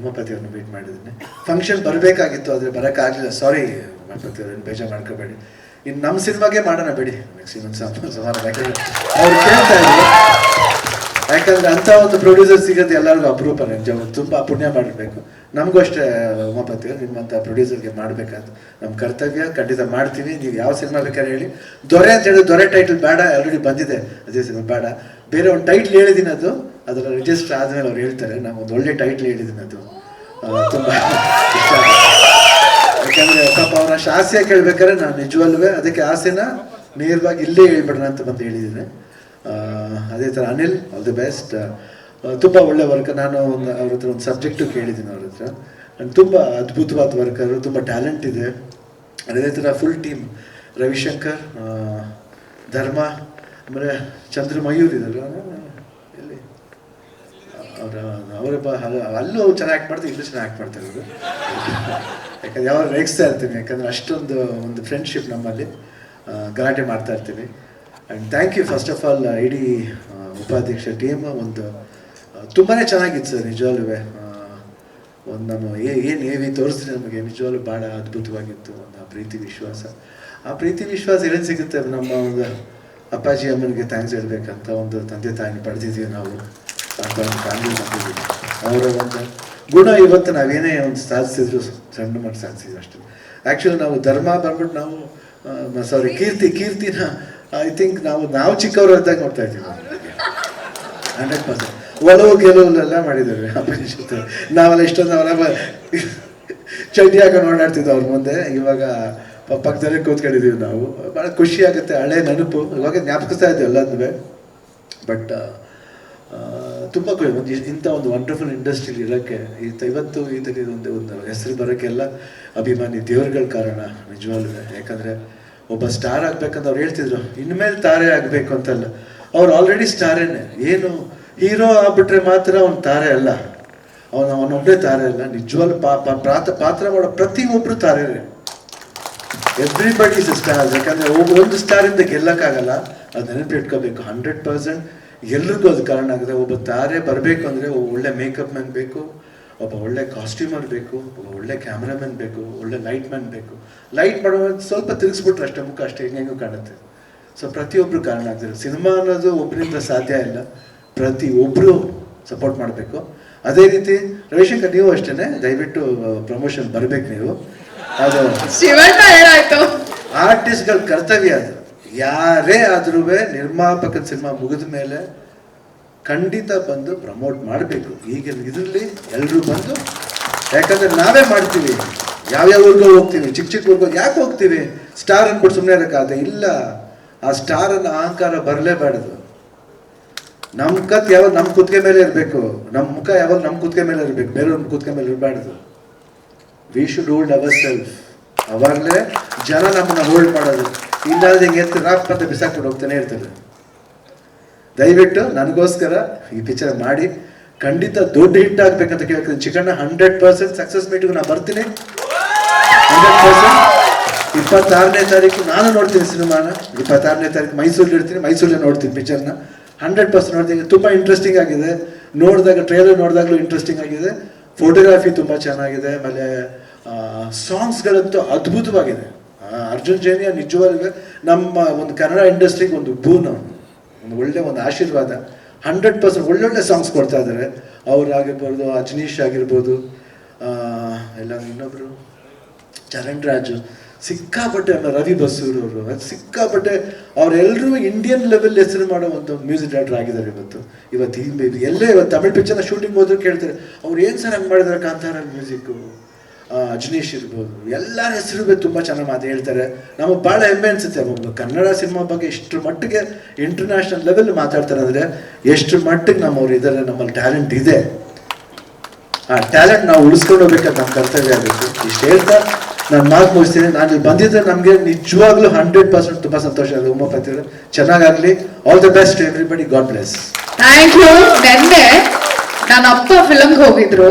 ಉಮಾಪತಿ ಅವ್ರನ್ನ ಮೀಟ್ ಮಾಡಿದ್ದೀನಿ. ಫಂಕ್ಷನ್ ಬರಬೇಕಾಗಿತ್ತು, ಆದರೆ ಬರೋಕ್ಕಾಗಲಿಲ್ಲ. ಸಾರಿ ಉಮಾಪತಿ ಬೇಜಾರು ಮಾಡ್ಕೋಬೇಡಿ. ಇನ್ನು ನಮ್ಮ ಸಿನಿಮಾಗೆ ಮಾಡೋಣ ಬಿಡಿ. ನೆಕ್ಸ್ಟ್ ಇನ್ನೊಂದು ಯಾಕಂದ್ರೆ ಅವ್ರು ಕೇಳ್ತಾ ಇದ್ರು. ಅಂತ ಒಂದು ಪ್ರೊಡ್ಯೂಸರ್ ಸಿಗೋದು ಎಲ್ಲರಿಗೂ ಅಪರೂಪ ನಿಜ ತುಂಬ ಪುಣ್ಯ ಮಾಡಬೇಕು ನಮಗೂ ಅಷ್ಟೇ ಉಮಾಪತಿ ಅವ್ರು ನಿಮ್ಮಂಥ ಪ್ರೊಡ್ಯೂಸರ್ಗೆ ಮಾಡಬೇಕಂತ ನಮ್ಮ ಕರ್ತವ್ಯ. ಖಂಡಿತ ಮಾಡ್ತೀನಿ ನೀವು ಯಾವ ಸಿನಿಮಾ ಬೇಕಾದ್ರೆ ಹೇಳಿ. ದೊರೆ ಅಂತ ಹೇಳಿ ದೊರೆ ಟೈಟಲ್ ಬೇಡ ಆಲ್ರೆಡಿ ಬಂದಿದೆ. ಅದೇ ಸಿನಿಮಾ ಬೇಡ. ಬೇರೆ ಒಂದು ಟೈಟ್ಲ್ ಹೇಳಿದ್ದೀನಿ ಅದು. ಅದರ ರಿಜಿಸ್ಟರ್ ಆದಮೇಲೆ ಅವ್ರು ಹೇಳ್ತಾರೆ ನಾವು ಒಂದು ಒಳ್ಳೆ ಟೈಟ್ಲ್ ಹೇಳಿದ್ದೀನಿ ಅದು. ತುಂಬ ಇಷ್ಟ. ಯಾಕಂದ್ರೆ ಪಾಪ ಅವರ ಅಷ್ಟು ಆಸೆ ಕೇಳ್ಬೇಕಾದ್ರೆ ನಾನು ನಿಜವಲ್ವೇ ಅದಕ್ಕೆ ಆಸೆನ ನೇರವಾಗಿ ಇಲ್ಲೇ ಹೇಳ್ಬಿಡೋಣ ಅಂತ ಬಂದು ಹೇಳಿದ್ದೀನಿ ಅದೇ ಥರ ಅನಿಲ್ ಆಲ್ ದಿ ಬೆಸ್ಟ್ ತುಂಬ ಒಳ್ಳೆ ವರ್ಕ್ ನಾನು ಒಂದು ಅವ್ರ ಹತ್ರ ಒಂದು ಸಬ್ಜೆಕ್ಟು ಕೇಳಿದ್ದೀನಿ ಅವ್ರ ಹತ್ರ. ಆ್ಯಂಡ್ ತುಂಬ ಅದ್ಭುತವಾದ ವರ್ಕರ್ ತುಂಬ ಟ್ಯಾಲೆಂಟ್ ಇದೆ. ಅದೇ ಥರ ಫುಲ್ ಟೀಮ್ ರವಿಶಂಕರ್ ಧರ್ಮ ಆಮೇಲೆ ಚಂದ್ರ ಮಯೂರ್ ಇದ್ದಾರೆ ಅವರ ಅವರ ಅಲ್ಲೂ ಚೆನ್ನಾಗಿ ಮಾಡ್ತಾರೆ, ಇಲ್ಲೂ ಚೆನ್ನಾಗಿ ಮಾಡ್ತಾರೆ ಅವರು ಯಾಕಂದ್ರೆ ಯಾವಾಗ ರೇಗಿಸ್ತಾ ಇರ್ತೀನಿ, ಯಾಕಂದ್ರೆ ಅಷ್ಟೊಂದು ಒಂದು ಫ್ರೆಂಡ್ಶಿಪ್ ನಮ್ಮಲ್ಲಿ ಗಲಾಟೆ ಮಾಡ್ತಾ ಇರ್ತೀನಿ. And thank you first of all ಇಡೀ ಉಪಾಧ್ಯಕ್ಷ ಟೀಮ್ ಒಂದು ತುಂಬಾ ಚೆನ್ನಾಗಿತ್ತು ಸರ್ ನಿಜವಾಗ್ಲೂ ಒಂದು ನಾನು ಏನು ಏವಿ ತೋರಿಸ್ತೀನಿ ನಮಗೆ, ನಿಜವಾಗ್ಲೂ ಭಾಳ ಅದ್ಭುತವಾಗಿತ್ತು ಒಂದು ಆ ಪ್ರೀತಿ ವಿಶ್ವಾಸ. ಆ ಪ್ರೀತಿ ವಿಶ್ವಾಸ ಏನು ಸಿಗುತ್ತೆ? ನಮ್ಮ ಒಂದು ಅಪ್ಪಾಜಿ ಅಮ್ಮನಿಗೆ ಥ್ಯಾಂಕ್ಸ್ ಹೇಳ್ಬೇಕಂತ ಒಂದು ತಂದೆ ತಾಯಿ ಪಡೆದಿದ್ದೀವಿ ನಾವು. ಗುಣ ಇವತ್ತು ನಾವೇನೇ ಒಂದು ಸಾಧಿಸಿದ್ರು ಸಣ್ಣ ಮಟ್ಟ ಸಾಧಿಸಿದ್ರು ಅಷ್ಟೇ. ಆ್ಯಕ್ಚುಲಿ ನಾವು ಧರ್ಮ ಬಂದ್ಬಿಟ್ಟು ನಾವು ಸಾರಿ ಕೀರ್ತಿ, ಕೀರ್ತಿನ ಐ ಥಿಂಕ್ ನಾವು ನಾವು ಚಿಕ್ಕವರು ಅಂತ ನೋಡ್ತಾ ಇದ್ದೀವಿ. ಹಂಡ್ರೆಡ್ ಪರ್ಸೆಂಟ್ ಒಲವು ಗೆಲುವಲ್ಲೆಲ್ಲ ಜೊತೆ ನಾವೆಲ್ಲ ಇಷ್ಟೊಂದು ಅವರ ಚಡ್ಡಿ ಹಾಕೊಂಡು ಓಡಾಡ್ತಿದ್ವಿ ಅವ್ರ ಮುಂದೆ. ಇವಾಗ ಪಕ್ಕದಲ್ಲೇ ಕೂತ್ಕೊಂಡಿದ್ದೀವಿ ನಾವು. ಭಾಳ ಖುಷಿ ಆಗುತ್ತೆ. ಹಳೆ ನೆನಪು ಇವಾಗ ಜ್ಞಾಪಿಸ್ತಾ ಇದ್ದೀವಿ ಎಲ್ಲದೇ ಬಟ್ ತುಂಬ ಕಡೆ ಒಂದು ಇಂಥ ಒಂದು ವಂಡರ್ಫುಲ್ ಇಂಡಸ್ಟ್ರಿಲಿ ಇರೋಕ್ಕೆ ಇವತ್ತು ಇದರಲ್ಲಿ ಒಂದು ಒಂದು ಹೆಸರು ಬರೋಕ್ಕೆಲ್ಲ ಅಭಿಮಾನಿ ದೇವ್ರಗಳ ಕಾರಣ ನಿಜವಾಗ್ಲೂ. ಯಾಕಂದರೆ ಒಬ್ಬ ಸ್ಟಾರ್ ಆಗಬೇಕಂತ ಅವ್ರು ಹೇಳ್ತಿದ್ರು, ಇನ್ಮೇಲೆ ತಾರೆ ಆಗಬೇಕು ಅಂತಲ್ಲ. ಅವ್ರು ಆಲ್ರೆಡಿ ಸ್ಟಾರೇನೆ ಏನು. ಹೀರೋ ಆಗ್ಬಿಟ್ರೆ ಮಾತ್ರ ಅವ್ನು ತಾರೆ ಅಲ್ಲ. ಅವನು ಅವನೊಬ್ಬನೇ ತಾರೆ ಅಲ್ಲ. ನಿಜವಾಗ್ಲು ಪಾಪ ಪ್ರಾತ, ಪಾತ್ರ ಮಾಡೋ ಪ್ರತಿಯೊಬ್ಬರು ತಾರೆ. ಎವ್ರಿಬಡಿ ಸ್ಟಾರ್ ಯಾಕಂದರೆ ಒಂದು ಸ್ಟಾರಿಂದ ಗೆಲ್ಲಕ್ಕಾಗಲ್ಲ. ಅದು ನೆನಪಿಟ್ಕೋಬೇಕು. ಹಂಡ್ರೆಡ್ ಪರ್ಸೆಂಟ್ ಎಲ್ರಿಗೂ ಅದು ಕಾರಣ ಆಗಿದೆ. ಒಬ್ಬ ತಾರೆ ಬರಬೇಕು ಅಂದರೆ ಒಬ್ಬ ಒಳ್ಳೆ ಮೇಕಪ್ ಮ್ಯಾನ್ ಬೇಕು ಒಬ್ಬ ಒಳ್ಳೆ ಕಾಸ್ಟ್ಯೂಮರ್ ಬೇಕು ಒಬ್ಬ ಒಳ್ಳೆ ಕ್ಯಾಮ್ರಾಮನ್ ಬೇಕು ಒಳ್ಳೆ ಲೈಟ್ ಮ್ಯಾನ್ ಬೇಕು. ಲೈಟ್ ಮಾಡೋ ಸ್ವಲ್ಪ ತಿರುಗಿಸ್ಬಿಟ್ರೆ ಅಷ್ಟೇ ಮುಖ ಅಷ್ಟೇ ಹೆಂಗೆ ಕಾಣುತ್ತೆ. ಸೊ ಪ್ರತಿಯೊಬ್ಬರು ಕಾರಣ ಆಗ್ತಾರೆ ಸಿನಿಮಾ ಅನ್ನೋದು ಒಬ್ಬರಿಂದ ಸಾಧ್ಯ ಇಲ್ಲ. ಪ್ರತಿ ಒಬ್ರು ಸಪೋರ್ಟ್ ಮಾಡಬೇಕು. ಅದೇ ರೀತಿ ರವಿಶಂಕರ್ ನೀವು ಅಷ್ಟೇ ದಯವಿಟ್ಟು ಪ್ರಮೋಷನ್ ಬರಬೇಕು ನೀವು. ಅದು ಆರ್ಟಿಸ್ಟ್ಗಳ ಕರ್ತವ್ಯ ಅದು. ಯಾರೇ ಆದ್ರೂ ನಿರ್ಮಾಪಕದ ಸಿನಿಮಾ ಮುಗಿದ ಮೇಲೆ ಖಂಡಿತ ಬಂದು ಪ್ರಮೋಟ್ ಮಾಡಬೇಕು. ಈಗಿನ ಇದರಲ್ಲಿ ಎಲ್ಲರೂ ಬಂದು, ಯಾಕಂದ್ರೆ ನಾವೇ ಮಾಡ್ತೀವಿ. ಯಾವ್ಯಾವ ಊರ್ಗೋ ಹೋಗ್ತೀವಿ, ಚಿಕ್ಕ ಚಿಕ್ಕ ಊರ್ಗೋ ಯಾಕೆ ಹೋಗ್ತೀವಿ? ಸ್ಟಾರ್ ಅನ್ಬಿಟ್ಟು ಸುಮ್ಮನೆ ಇರೋಕ್ಕಾಗತ್ತೆ ಇಲ್ಲ, ಆ ಸ್ಟಾರ್ ಅನ್ನ ಅಹಂಕಾರ ಬರಲೇಬಾರ್ದು. ನಮ್ಮ ಕತ್ ಯಾವಾಗ ನಮ್ಮ ಕುತ್ತಿಗೆ ಮೇಲೆ ಇರಬೇಕು. ನಮ್ಮ ಮುಖ ಯಾವಾಗ ನಮ್ಮ ಕುತ್ತಿಗೆ ಮೇಲೆ ಇರಬೇಕು. ಬೇರೆಯವ್ರ ಕುತ್ತಿಗೆ ಮೇಲೆ ಇರಬಾರ್ದು. We should hold our self ಅವಾಗಲೇ ಜನ ನಮ್ಮನ್ನ ಹೋಲ್ಡ್ ಮಾಡೋದು. ಇಲ್ಲಾದ್ರೆ ಹಿಂಗೆ ಎತ್ತು ರಾಪ್ ಅಂತ ಬಿಸಾಕ್ಬಿಟ್ಟು ಹೋಗ್ತಾನೆ ಇರ್ತಾರೆ ದಯವಿಟ್ಟು ನನಗೋಸ್ಕರ ಈ ಪಿಕ್ಚರ್ ಮಾಡಿ. ಖಂಡಿತ ದೊಡ್ಡ ಹಿಟ್ ಆಗ್ಬೇಕಂತ ಕೇಳ್ತೀನಿ. ಚಿಕಣ್ಣ ಹಂಡ್ರೆಡ್ ಪರ್ಸೆಂಟ್ ಸಕ್ಸಸ್ ಮೀಟಿಗೂ ನಾನು ಬರ್ತೀನಿ. ಹಂಡ್ರೆಡ್ ಪರ್ಸೆಂಟ್ ಇಪ್ಪತ್ತಾರನೇ ತಾರೀಕು ನಾನು ನೋಡ್ತೀನಿ ಸಿನಿಮಾನ. ಇಪ್ಪತ್ತಾರನೇ ತಾರೀಕು ಮೈಸೂರಲ್ಲಿ ಇರ್ತೀನಿ. ಮೈಸೂರಲ್ಲಿ ನೋಡ್ತೀನಿ ಪಿಕ್ಚರ್ನ ಹಂಡ್ರೆಡ್ ಪರ್ಸೆಂಟ್ ನೋಡ್ತೀನಿ. ತುಂಬ ಇಂಟ್ರೆಸ್ಟಿಂಗ್ ಆಗಿದೆ. ನೋಡಿದಾಗ ಟ್ರೇಲರ್ ನೋಡಿದಾಗಲೂ ಇಂಟ್ರೆಸ್ಟಿಂಗ್ ಆಗಿದೆ. ಫೋಟೋಗ್ರಫಿ ತುಂಬ ಚೆನ್ನಾಗಿದೆ. ಆಮೇಲೆ ಸಾಂಗ್ಸ್ಗಳಂತೂ ಅದ್ಭುತವಾಗಿದೆ. ಅರ್ಜುನ್ ಜೈನಿಯ ನಿಜವಾಗ್ಲೂ ನಮ್ಮ ಒಂದು ಕನ್ನಡ ಇಂಡಸ್ಟ್ರಿಗೆ ಒಂದು ಭೂನ ಒಂದು ಒಳ್ಳೆ ಒಂದು ಆಶೀರ್ವಾದ. ಹಂಡ್ರೆಡ್ ಪರ್ಸೆಂಟ್ ಒಳ್ಳೊಳ್ಳೆ ಸಾಂಗ್ಸ್ ಕೊಡ್ತಾ ಇದ್ದಾರೆ. ಅವ್ರಾಗಿರ್ಬೋದು ಅಜನೀಶ್ ಆಗಿರ್ಬೋದು ಎಲ್ಲ ಇನ್ನೊಬ್ರು ಚರಣ್ ರಾಜು ಸಿಕ್ಕಾಪಟ್ಟೆ ಆಮೇಲೆ ರವಿ ಬಸೂರ್ ಅವರು ಸಿಕ್ಕಾಪಟ್ಟೆ ಅವರೆಲ್ಲರೂ ಇಂಡಿಯನ್ ಲೆವೆಲ್ ಹೆಸರು ಮಾಡೋ ಒಂದು ಮ್ಯೂಸಿಕ್ ಡೈರೆಕ್ಟರ್ ಆಗಿದ್ದಾರೆ ಇವತ್ತು. ಇವತ್ತು ಎಲ್ಲೇ ಇವತ್ತು ತಮಿಳ್ ಪಿಕ್ಚರ್ನ ಶೂಟಿಂಗ್ ಹೋದ್ರು ಕೇಳ್ತಾರೆ, ಅವ್ರು ಏನು ಸರ್ ಹಂಗೆ ಮಾಡಿದಾರೆ ಕಾಂತಾರ ಮ್ಯೂಸಿಕ್ಕು ಅಜನೀಶ್ ಇರ್ಬೋದು. ಎಲ್ಲರ ಹೆಸರು ತುಂಬ ಚೆನ್ನಾಗಿ ಮಾತು ಹೇಳ್ತಾರೆ. ನಮಗೆ ಭಾಳ ಹೆಮ್ಮೆ ಅನಿಸುತ್ತೆ ಕನ್ನಡ ಸಿನಿಮಾ ಬಗ್ಗೆ ಎಷ್ಟು ಮಟ್ಟಿಗೆ ಇಂಟರ್ನ್ಯಾಷನಲ್ ಲೆವೆಲ್ ಮಾತಾಡ್ತಾರೆ ಅಂದರೆ ಎಷ್ಟು ಮಟ್ಟಿಗೆ ನಮ್ಮವ್ರು ಇದ್ದಾರೆ ನಮ್ಮಲ್ಲಿ ಟ್ಯಾಲೆಂಟ್ ಇದೆ. ಆ ಟ್ಯಾಲೆಂಟ್ ನಾವು ಉಳಿಸ್ಕೊಂಡು ಹೋಗ್ಬೇಕಂತ ನಮ್ಮ ಕರ್ತವ್ಯ ಆಗಬೇಕು ಇಷ್ಟು ಹೇಳ್ತಾ ನಾನು ಮಾತು ಮುಗಿಸ್ತೀನಿ. ನಾನು ಇಲ್ಲಿ ಬಂದಿದ್ದರೆ ನಮಗೆ ನಿಜವಾಗ್ಲೂ ಹಂಡ್ರೆಡ್ ಪರ್ಸೆಂಟ್ ತುಂಬ ಸಂತೋಷ ಆಗಿದೆ Umapathi ಚೆನ್ನಾಗಾಗಲಿ. All the best everybody god bless thank you ನನ್ನ ಅಪ್ಪ ಫಿಲಮ್ಗೆ ಹೋಗಿದ್ರು.